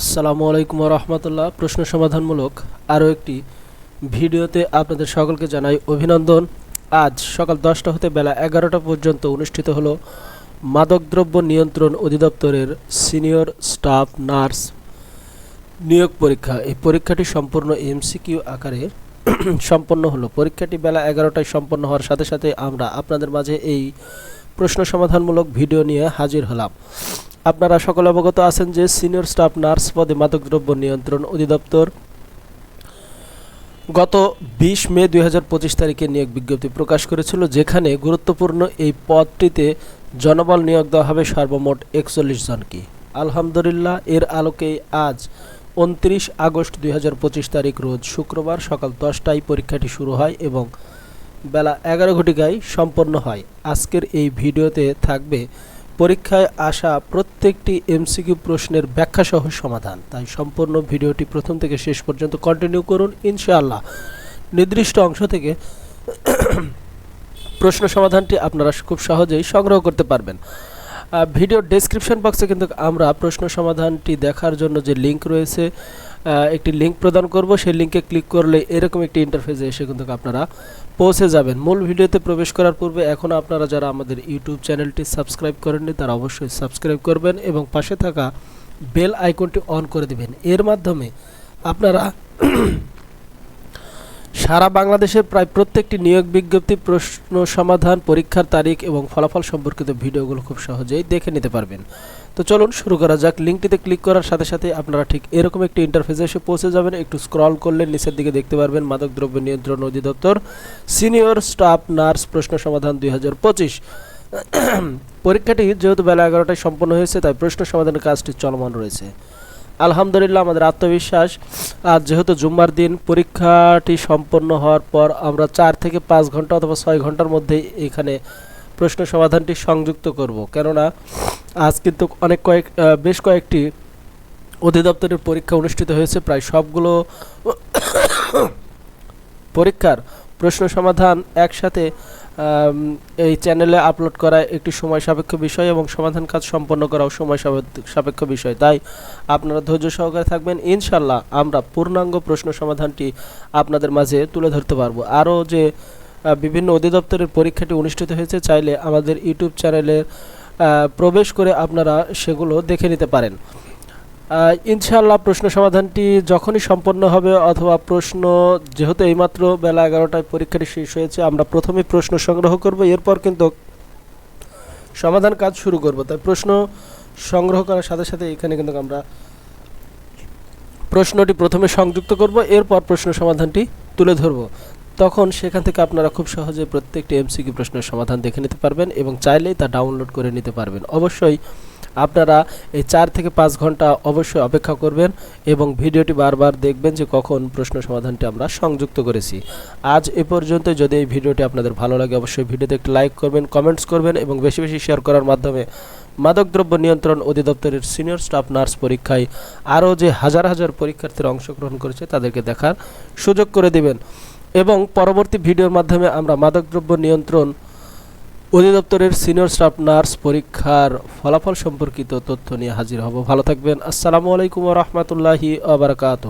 আসসালামু আলাইকুম রহমতুল্লাহ প্রশ্ন সমাধানমূলক আরও একটি ভিডিওতে আপনাদের সকলকে জানাই অভিনন্দন। আজ সকাল দশটা হতে বেলা এগারোটা পর্যন্ত অনুষ্ঠিত হলো মাদকদ্রব্য নিয়ন্ত্রণ অধিদপ্তরের সিনিয়র স্টাফ নার্স নিয়োগ পরীক্ষা। এই পরীক্ষাটি সম্পূর্ণ এমসিকিউ আকারে সম্পন্ন হলো। পরীক্ষাটি বেলা এগারোটায় সম্পন্ন হওয়ার সাথে সাথে আমরা আপনাদের মাঝে এই প্রশ্ন সমাধানমূলক ভিডিও নিয়ে হাজির হলাম। আপনারা সকলে অবগত আছেন যে সিনিয়র স্টাফ নার্স পদে মাদকদ্রব্য নিয়ন্ত্রণ অধিদপ্তর গত বিশ মে দুই হাজার পঁচিশ তারিখে নিয়োগ বিজ্ঞপ্তি প্রকাশ করেছিল, যেখানে গুরুত্বপূর্ণ এই পদটিতে জনবল নিয়োগ দেওয়া হবে সর্বমোট একচল্লিশ জনকে। আলহামদুলিল্লাহ, এর আলোকেই আজ উনত্রিশ আগস্ট দুই হাজার পঁচিশ তারিখ রোজ শুক্রবার সকাল দশটায় পরীক্ষাটি শুরু হয় এবং বেলা এগারো ঘটিকায় সম্পন্ন হয়। আজকের এই ভিডিওতে থাকবে পরীক্ষায় আসা প্রত্যেকটি এমসিকিউ প্রশ্নের ব্যাখ্যাসহ সমাধান। তাই সম্পূর্ণ ভিডিওটি প্রথম থেকে শেষ পর্যন্ত কন্টিনিউ করুন ইনশাআল্লাহ। নির্দিষ্ট অংশ থেকে প্রশ্ন সমাধানটি আপনারা খুব সহজেই সংগ্রহ করতে পারবেন। আহ, ভিডিওর ডেসক্রিপশন বক্সে কিন্তু আমরা প্রশ্ন সমাধানটি দেখার জন্য যে লিংক রয়েছে একটি লিংক প্রদান করব। সেই লিংকে ক্লিক করলে এরকম একটি ইন্টারফেসে এসে কিন্তু আপনারা পৌঁছে যাবেন। মূল ভিডিওতে প্রবেশ করার পূর্বে এখনও আপনারা যারা আমাদের ইউটিউব চ্যানেলটি সাবস্ক্রাইব করেননি, তারা অবশ্যই সাবস্ক্রাইব করবেন এবং পাশে থাকা বেল আইকনটি অন করে দিবেন। এর মাধ্যমে আপনারা সারা বাংলাদেশের প্রায় প্রত্যেকটি নিয়োগ বিজ্ঞপ্তি, প্রশ্ন সমাধান, পরীক্ষার তারিখ এবং ফলাফল সম্পর্কিত ভিডিওগুলো খুব সহজেই দেখে নিতে পারবেন। তো চলুন শুরু করা যাক। লিঙ্কটিতে ক্লিক করার সাথে সাথে আপনারা ঠিক এরকম একটি ইন্টারফেসে এসে পৌঁছে যাবেন। একটু স্ক্রল করলে নিচের দিকে দেখতে পারবেন মাদকদ্রব্য নিয়ন্ত্রণ অধিদপ্তর সিনিয়র স্টাফ নার্স প্রশ্ন সমাধান দুই হাজার পঁচিশ। পরীক্ষাটি যেহেতু বেলা এগারোটায় সম্পন্ন হয়েছে, তাই প্রশ্ন সমাধানের কাজটি চলমান রয়েছে। আলহামদুলিল্লাহ, আমাদের আত্মবিশ্বাস। আজ যেহেতু জুম্মার দিন, পরীক্ষাটি সম্পন্ন হওয়ার পর আমরা চার থেকে পাঁচ ঘণ্টা অথবা ছয় ঘণ্টার মধ্যে এখানে প্রশ্ন সমাধানটি সংযুক্ত করব। কেননা আজ কিন্তু অনেক কয়েক বেশ কয়েকটি অধিদপ্তরের পরীক্ষা অনুষ্ঠিত হয়েছে। প্রায় সবগুলো পরীক্ষার প্রশ্ন সমাধান একসাথে এই চ্যানেলে আপলোড করা একটি সময় সাপেক্ষ বিষয় এবং সমাধান কাজ সম্পন্ন করাও সময় সাপেক্ষ- বিষয়। তাই আপনারা ধৈর্য সহকারে থাকবেন। ইনশাল্লাহ আমরা পূর্ণাঙ্গ প্রশ্ন সমাধানটি আপনাদের মাঝে তুলে ধরতে পারব। আরও যে বিভিন্ন অধিদপ্তরের পরীক্ষাটি অনুষ্ঠিত হয়েছে চাইলে আমাদের ইউটিউব চ্যানেলে আহ, প্রবেশ করে আপনারা সেগুলো দেখে নিতে পারেন। আহ, ইনশাআল্লাহ প্রশ্ন সমাধানটি যখনই সম্পন্ন হবে অথবা প্রশ্ন যেহেতু এইমাত্র বেলা এগারোটায় পরীক্ষাটি শেষ হয়েছে আমরা প্রথমে প্রশ্ন সংগ্রহ করব এরপর কিন্তু সমাধান কাজ শুরু করব। তাই প্রশ্ন সংগ্রহ করার সাথে সাথে এখানে কিন্তু আমরা প্রশ্নটি প্রথমে সংযুক্ত করব এরপর প্রশ্ন সমাধানটি তুলে ধরব। তখন সেখান থেকে আপনারা খুব সহজে প্রত্যেকটি এমসিকিউ প্রশ্নের সমাধান দেখে নিতে পারবেন এবং চাইলেই তা ডাউনলোড করে নিতে পারবেন। অবশ্যই আপনারা এই চার থেকে পাঁচ ঘণ্টা অবশ্যই অপেক্ষা করবেন এবং ভিডিওটি বারবার দেখবেন যে কখন প্রশ্ন সমাধানটি আমরা সংযুক্ত করেছি। আজ এ পর্যন্ত যদি এই ভিডিওটি আপনাদের ভালো লাগে, অবশ্যই ভিডিওতে একটি লাইক করবেন কমেন্টস করবেন এবং বেশি বেশি শেয়ার করার মাধ্যমে মাদকদ্রব্য নিয়ন্ত্রণ অধিদপ্তরের সিনিয়র স্টাফ নার্স পরীক্ষায় আরও যে হাজার হাজার পরীক্ষার্থীরা অংশগ্রহণ করেছে, তাদেরকে দেখার সুযোগ করে দিবেন। এবং পরবর্তী ভিডিওর মাধ্যমে আমরা মাদকদ্রব্য নিয়ন্ত্রণ অধিদপ্তরের সিনিয়র স্টাফ নার্স পরীক্ষার ফলাফল সম্পর্কিত তথ্য নিয়ে হাজির হব। ভালো থাকবেন। আসসালামু আলাইকুম রহমতুল্লাহি আবরকাত